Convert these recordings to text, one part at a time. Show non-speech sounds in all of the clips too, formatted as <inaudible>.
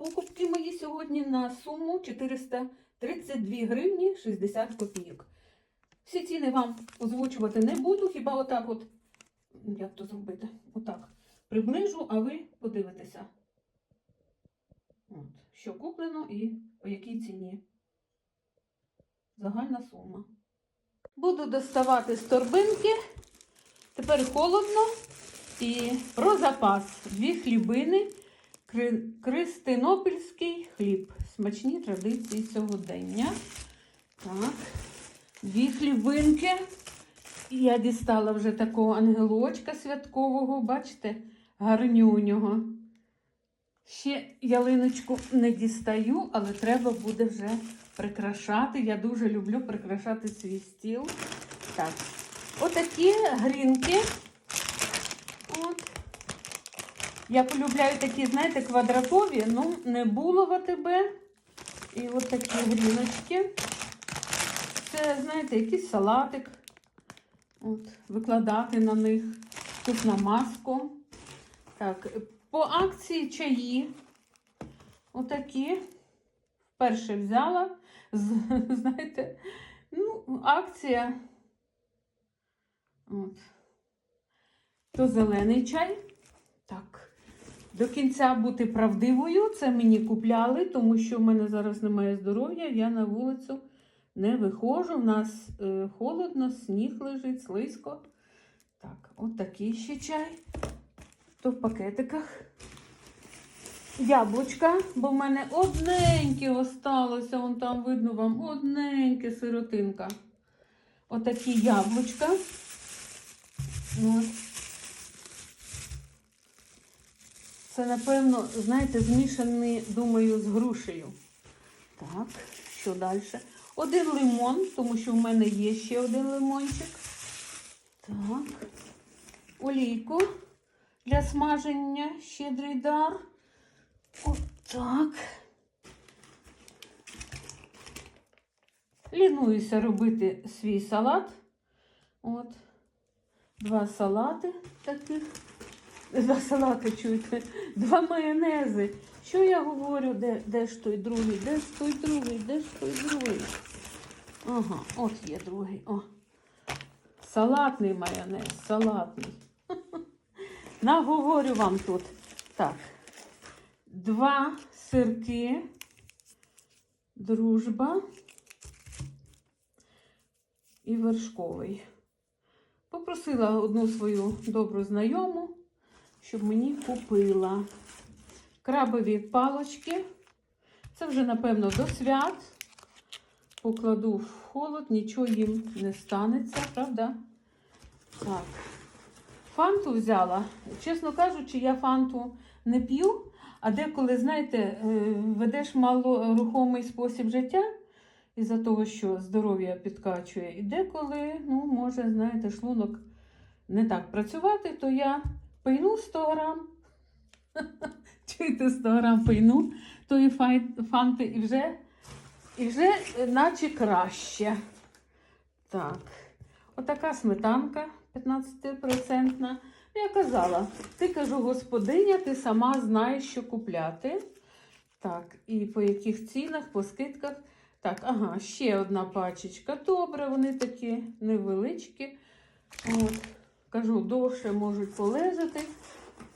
Покупки мої сьогодні на суму 432 гривні 60 копійок. Всі ціни вам озвучувати не буду, хіба отак от, як то зробити? Отак. Приближу, а ви подивитеся. От, що куплено і по якій ціні. Загальна сума. Буду доставати з торбинки. Тепер холодно. І про запас. Дві хлібини. Кри- Кристинопільський хліб. Смачні традиції сьогодення. Так. Дві хлібинки. Я дістала вже такого ангелочка святкового. Бачите, гарнюнього. Ще ялиночку не дістаю, але треба буде вже прикрашати. Я дуже люблю прикрашати свій стіл. Так, отакі грінки. От. Я полюбляю такі, знаєте, квадратові, ну, не було в АТБ. І от такі гріночки. Це, знаєте, якийсь салатик. От, викладати на них. Тут на маску. Так, по акції чаї. Отакі. Вперше взяла. Знаєте, ну, акція. От. То зелений чай. До кінця бути правдивою. Це мені купляли, тому що в мене зараз немає здоров'я. Я на вулицю не виходжу. У нас е, холодно, сніг лежить, слизько. Так, от такий ще чай. То в пакетиках. Яблучка, бо в мене одненьке осталося, вон там видно вам одненьке сиротинка. Отакі яблучка. От. Це, напевно, знаєте, змішані, думаю, з грушею. Так, що далі? Один лимон, тому що в мене є ще один лимончик. Так. Олійку для смаження, щедрий дар. Отак. Лінуюся робити свій салат. От. Два салати таких. Два салати, чуєте, два майонези. Що я говорю, де, де ж той другий? Де ж той другий? Де ж той другий? Ага, от є другий. О. Салатний майонез, салатний. <laughs> Наговорю вам тут. Так. Два сирки. Дружба. І вершковий. Попросила одну свою добру знайому, щоб мені купила крабові палочки. Це вже, напевно, до свят. Покладу в холод, нічого їм не станеться, правда? Так. Фанту взяла. Чесно кажучи, я фанту не п'ю, а деколи, знаєте, е, ведеш малорухомий спосіб життя із-за того, що здоров'я підкачує. І деколи, ну, може, знаєте, шлунок не так працювати, то я пийну 100 грам. <laughs> Чуєте, 100 грам пийну тої фанти і вже, і вже е, наче краще. Так, отака сметанка 15%. Я казала, ти кажу, господиня, ти сама знаєш, що купляти. Так, і по яких цінах, по скидках. Так, ага, ще одна пачечка. Добре, вони такі невеличкі. От, кажу, довше можуть полежати.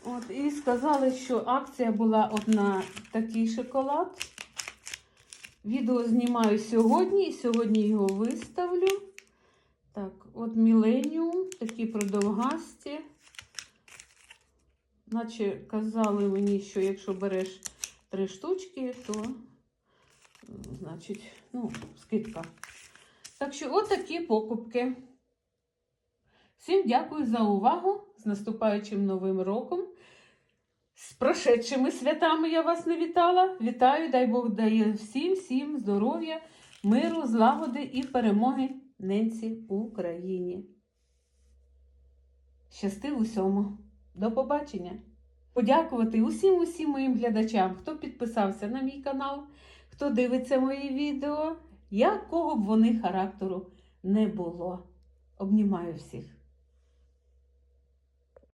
От, і сказали, що акція була одна такий шоколад. Відео знімаю сьогодні і сьогодні його виставлю. Так, от Міленіум, такі продовгасті. Наче казали мені, що якщо береш три штучки, то значить, ну, скидка. Так що, отакі покупки. Всім дякую за увагу. З наступаючим новим роком. З прошедшими святами я вас не вітала. Вітаю, дай Бог дає всім, всім здоров'я, миру, злагоди і перемоги ненці Україні. Щасти усьому. До побачення! Подякувати усім усім моїм глядачам, хто підписався на мій канал, хто дивиться мої відео, якого б вони характеру не було. Обнімаю всіх.